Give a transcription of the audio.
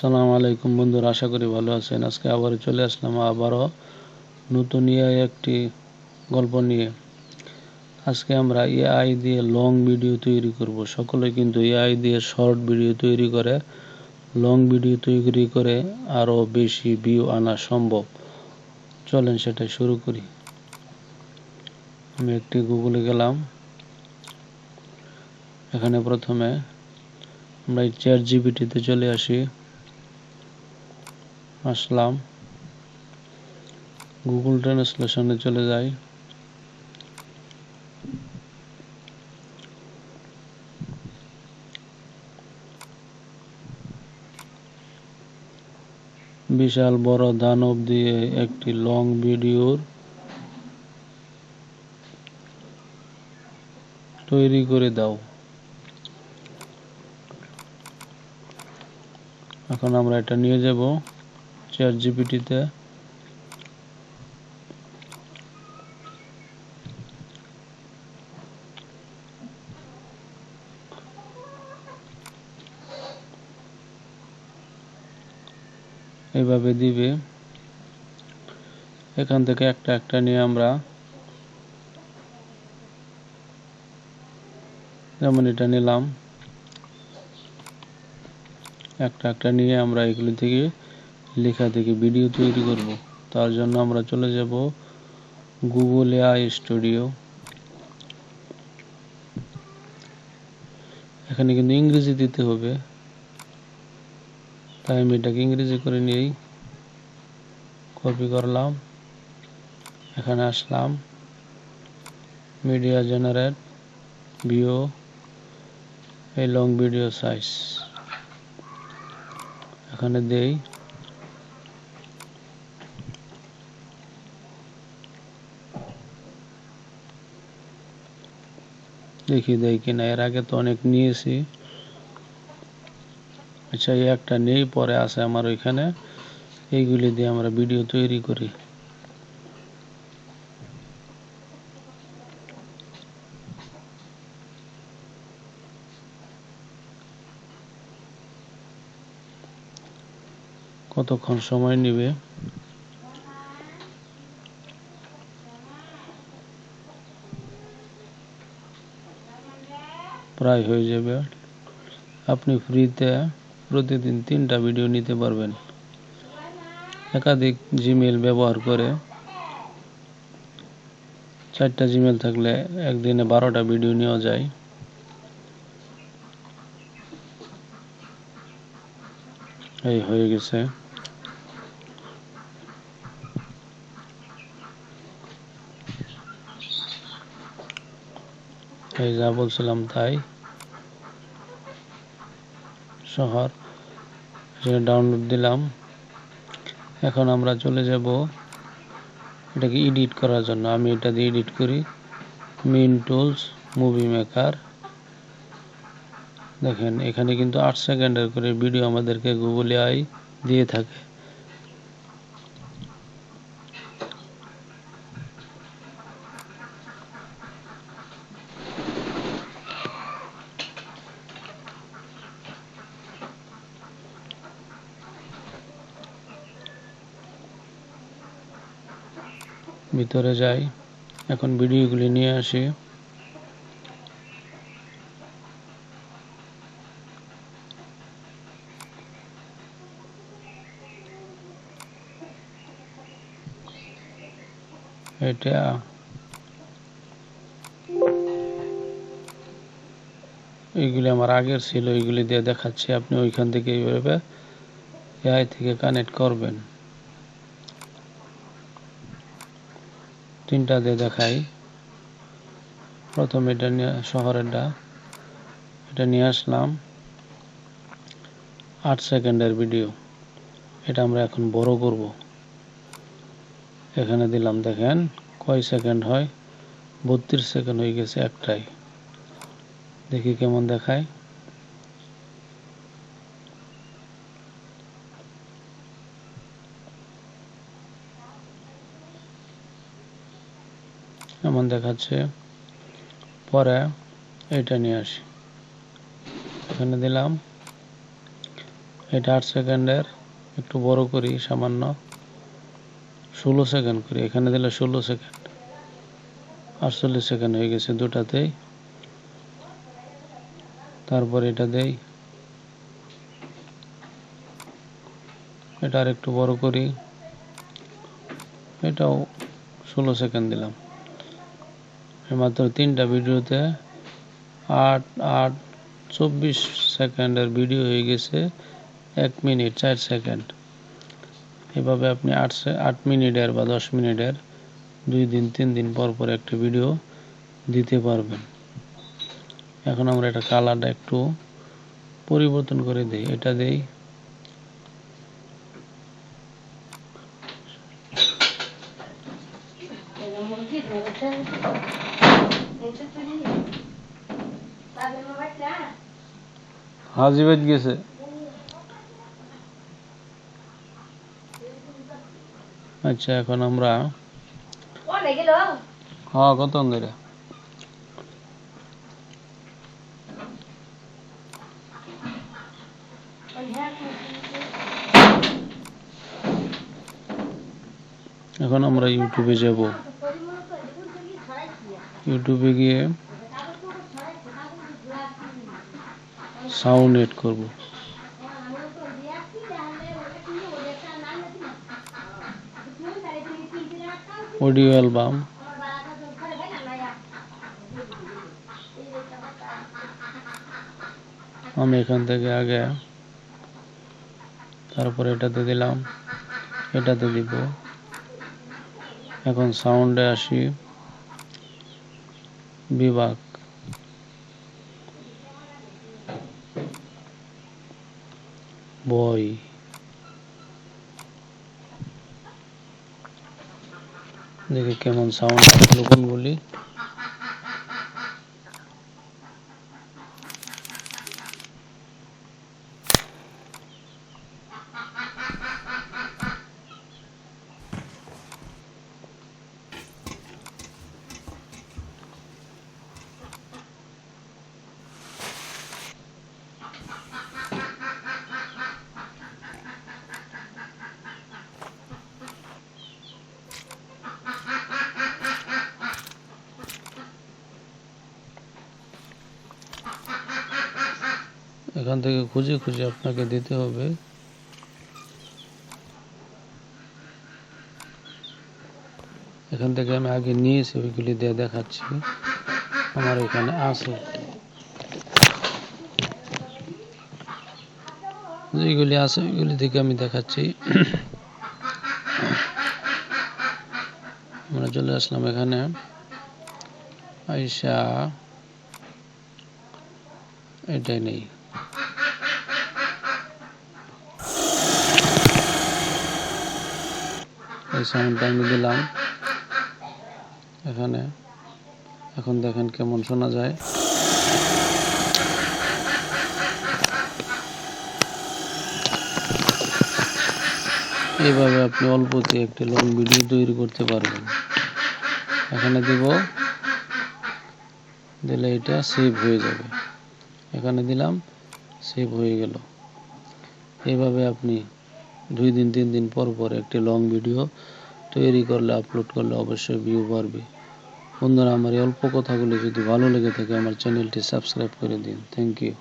সালাম আলাইকুম বন্ধুরা, আশা করি ভালো আছেন। আজকে আবার চলে আসলাম আবারও নতুন এআই একটি গল্প নিয়ে। আজকে আমরা এআই দিয়ে লং ভিডিও তৈরি করব। সকলে কিন্তু এআই দিয়ে শর্ট ভিডিও তৈরি করে, লং ভিডিও তৈরি করে আরও বেশি ভিউ আনা সম্ভব। চলেন সেটা শুরু করি। আমি একটি গুগলে গেলাম। এখানে প্রথমে আমরা এই চ্যাট জিপিটিতে চলে আসি। আসলাম। গুগল ট্রান্সলেশনে চলে যাই। বিশাল বড় দানব দিয়ে একটি লং ভিডিওর তৈরি করে দাও। এখন আমরা এটা নিয়ে যাব। চ্যাট জিপিটিতে এইভাবে দিবে। এখান থেকে একটা একটা নিয়ে আমরা যেমন এটা নিলাম। একটা একটা নিয়ে আমরা এগুলি থেকে লেখা থেকে ভিডিও তৈরি করব। তার জন্য আমরা চলে যাব গুগল এআই স্টুডিও। এখানে কিন্তু ইংরেজি দিতে হবে। তাই আমি এটাকে ইংরেজি করে নিয়েই কপি করলাম। এখানে আসলাম। মিডিয়া জেনারেট ভিও এই লং ভিডিও সাইজ এখানে দেই। দেখি দেই কিনা এর আগে তো অনেক নিয়েছি। আচ্ছা এই একটা নেই, পরে আছে আমার ওইখানে। এইগুলি দিয়ে আমরা ভিডিও তৈরি করি। কতক্ষণ সময় নেবে? প্রায় হয়ে যাবে। আপনি ফ্রিতে প্রতিদিন তিনটা ভিডিও নিতে পারবেন। একাধিক জিমেল ব্যবহার করে চারটা জিমেল থাকলে একদিনে বারোটা ভিডিও নেওয়া যায়। এই হয়ে গেছে। এই যা বলছিলাম তাই। শহর, সেটা ডাউনলোড দিলাম। এখন আমরা চলে যাব এটাকে এডিট করার জন্য। আমি এটা দিয়ে এডিট করি। মিন টুলস মুভি মেকার দেখেন, এখানে কিন্তু আট সেকেন্ডের করে ভিডিও আমাদেরকে গুগলে আই দিয়ে থাকে। ভিতরে যাই। এখন ভিডিওগুলি নিয়ে আসি। এটা এইগুলি আমার আগের ছিল, এইগুলি দিয়ে দেখাচ্ছি। আপনি ওইখান থেকে এইভাবে এআই থেকে কানেক্ট করবেন। তিনটা দিয়ে দেখাই। প্রথম এটা নিয়ে শহরেরটা এটা নিয়ে আসলাম। আট সেকেন্ডের ভিডিও। এটা আমরা এখন বড় করব। এখানে দিলাম, দেখেন, কয় সেকেন্ড হয়? বত্রিশ সেকেন্ড হয়ে গেছে একটাই। দেখি কেমন দেখায়। এমন দেখাচ্ছে। পরে এটা নিয়ে আসি। এখানে দিলাম। এটা আট সেকেন্ডের, একটু বড় করি, সামান্য। ষোলো সেকেন্ড করি, এখানে দিলে ষোলো সেকেন্ড। আটচল্লিশ সেকেন্ড হয়ে গেছে দুটাতেই। তারপর এটা দেই। এটা আর একটু বড় করি। এটাও ষোলো সেকেন্ড দিলাম। মাত্র তিনটা ভিডিওতে আট আট, চব্বিশ সেকেন্ডের ভিডিও হয়ে গেছে, এক মিনিট, চার সেকেন্ড। এভাবে আপনি আট আট মিনিটের বা দশ মিনিটের দুই দিন, তিন দিন পর পর একটা ভিডিও দিতে পারবেন। এখন আমরা এটা কালারটা একটু পরিবর্তন করে দিই। এটা দেই হাজিবাজ গেছে। আচ্ছা এখন আমরা হ্যাঁ কত ধরে এখন আমরা ইউটিউবে যাব। ইউটিউবে গিয়ে সাউন্ড এড করব। অডিও অ্যালবাম আমি এখান থেকে আগে তারপর এটাতে দিলাম, এটাতে দিব। এখন সাউন্ডে আসি। বিভাগ। বই। দেখি কেমন সাউন্ড কোনগুলি এখান থেকে খুঁজে খুঁজে আপনাকে দিতে হবে। এখান থেকে আমি আগে নিয়েছি ওইগুলি দিয়ে দেখাচ্ছি। আমার এখানে আছে। যেগুলি আছে ওইগুলি থেকে আমি দেখাচ্ছি। আমরা চলে আসলাম এখানে। আইসা এটাই নেই। এই সাউন্ডটা আমি দিলাম। এখানে। এখন দেখেন কেমন শোনা যায়। এইভাবে আপনি অল্পতে একটি লং ভিডিও তৈরি করতে পারবেন। এখানে দিব। দিলে এটা সেভ হয়ে যাবে। এখানে দিলাম সেভ হয়ে গেল। এইভাবে আপনি দুই দিন, তিন দিন পর পর একটি লং ভিডিও তৈরি করলে আপলোড করলে অবশ্যই ভিউ বাড়বে। বন্ধুরা, আমার এই অল্প কথাগুলি যদি ভালো লেগে থাকে, আমার চ্যানেলটি সাবস্ক্রাইব করে দিন। Thank you